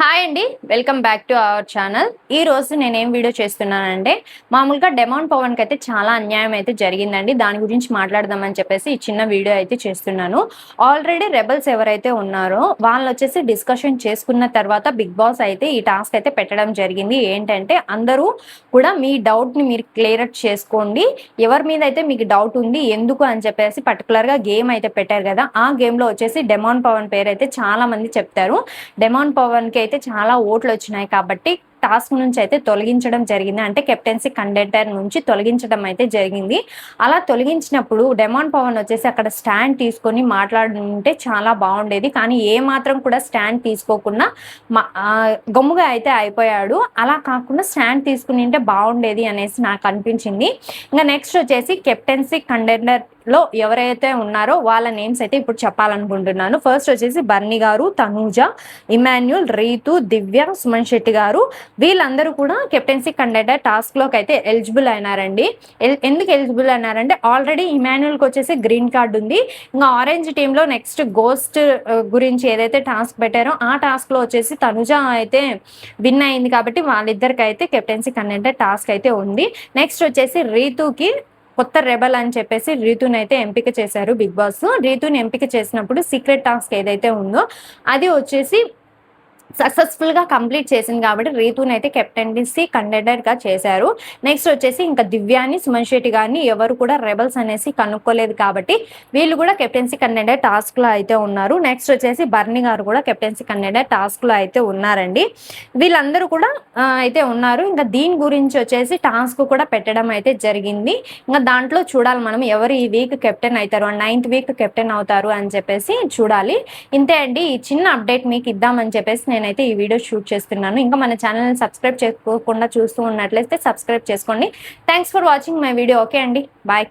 Hi అండి welcome back to our channel ఈ రోజు నేను ఏం వీడియో చేస్తున్నానంటే మామూలుగా డెమాన్ పవన్కి అయితే చాలా అన్యాయం అయితే జరిగిందండి. దాని గురించి మాట్లాడదామని చెప్పేసి ఈ చిన్న వీడియో అయితే చేస్తున్నాను. ఆల్రెడీ రెబల్స్ ఎవరైతే ఉన్నారో వాళ్ళు వచ్చేసి డిస్కషన్ చేసుకున్న తర్వాత బిగ్ బాస్ అయితే ఈ టాస్క్ అయితే పెట్టడం జరిగింది. ఏంటంటే అందరూ కూడా మీ డౌట్ని మీరు క్లియర్ చేసుకోండి. ఎవరి మీద అయితే మీకు డౌట్ ఉంది ఎందుకు అని చెప్పేసి పర్టికులర్గా గేమ్ అయితే పెట్టారు కదా ఆ గేమ్లో వచ్చేసి డెమాన్ పవన్ పేరు అయితే చాలా మంది చెప్తారు. డెమాన్ పవన్కి అయితే చాలా ఓట్లు వచ్చినాయి కాబట్టి టాస్క్ నుంచి అయితే తొలగించడం జరిగింది. అంటే కెప్టెన్సీ కండక్టర్ నుంచి తొలగించడం అయితే జరిగింది. అలా తొలగించినప్పుడు డెమాన్ పవన్ వచ్చేసి అక్కడ స్టాండ్ తీసుకొని మాట్లాడుంటే చాలా బాగుండేది. కానీ ఏ మాత్రం కూడా స్టాండ్ తీసుకోకుండా మా- గమ్ముగా అయితే అయిపోయాడు. అలా కాకుండా స్టాండ్ తీసుకుని ఉంటే బాగుండేది అనేసి నాకు అనిపించింది. ఇంకా నెక్స్ట్ వచ్చేసి కెప్టెన్సీ కంటెండర్లో ఎవరైతే ఉన్నారో వాళ్ళ నేమ్స్ అయితే ఇప్పుడు చెప్పాలనుకుంటున్నాను. ఫస్ట్ వచ్చేసి బర్ని గారు తనూజ ఇమాన్యుల్ రీతు దివ్య సుమన్ శెట్టి గారు. వీళ్ళందరూ కూడా కెప్టెన్సీ కండక్టర్ టాస్క్లోకి అయితే ఎలిజిబుల్ అయినారండి. ఎల్- ఎందుకు ఎలిజిబుల్ అయినారంటే ఆల్రెడీ ఇమాన్యుల్కి వచ్చేసి గ్రీన్ కార్డు ఉంది. ఇంకా ఆరెంజ్ టీంలో నెక్స్ట్ గోస్ట్ గురించి ఏదైతే టాస్క్ పెట్టారో ఆ టాస్క్లో వచ్చేసి తనుజ అయితే విన్ అయింది కాబట్టి వాళ్ళిద్దరికి అయితే కెప్టెన్సీ కండక్టర్ టాస్క్ అయితే ఉంది. నెక్స్ట్ వచ్చేసి రీతుకి కొత్త రెబల్ అని చెప్పేసి రీతుని అయితే ఎంపిక చేశారు బిగ్ బాస్. రీతుని ఎంపిక చేసినప్పుడు సీక్రెట్ టాస్క్ ఏదైతే ఉందో అది వచ్చేసి సక్సెస్ఫుల్గా కంప్లీట్ చేసింది కాబట్టి రీతుని అయితే కెప్టెన్సీ కండెడర్గా గా చేశారు. నెక్స్ట్ వచ్చేసి ఇంకా దివ్యాని సుమన్ శెట్టి గారిని ఎవరు కూడా రెబల్స్ అనేసి కనుక్కోలేదు కాబట్టి వీళ్ళు కూడా కెప్టెన్సీ కండక్టర్ టాస్క్లో అయితే ఉన్నారు. నెక్స్ట్ వచ్చేసి బర్ని గారు కూడా కెప్టెన్సీ కండక్టర్ టాస్క్లో అయితే ఉన్నారండి. వీళ్ళందరూ కూడా అయితే ఉన్నారు. ఇంకా దీని గురించి వచ్చేసి టాస్క్ కూడా పెట్టడం అయితే జరిగింది. ఇంకా దాంట్లో చూడాలి మనం ఎవరు ఈ వీక్ కెప్టెన్ అవుతారు నైన్త్ వీక్ కెప్టెన్ అవుతారు అని చెప్పేసి చూడాలి. ఇంతే అండి. ఈ చిన్న అప్డేట్ మీకు ఇద్దామని చెప్పేసి నేను నేనైతే ఈ వీడియో షూట్ చేస్తున్నాను. ఇంకా మన ఛానల్ని సబ్స్క్రైబ్ చేసుకోకుండా చూస్తూ ఉన్నట్లయితే సబ్స్క్రైబ్ చేసుకోండి. Thanks for watching my video okay అండి. బాయ్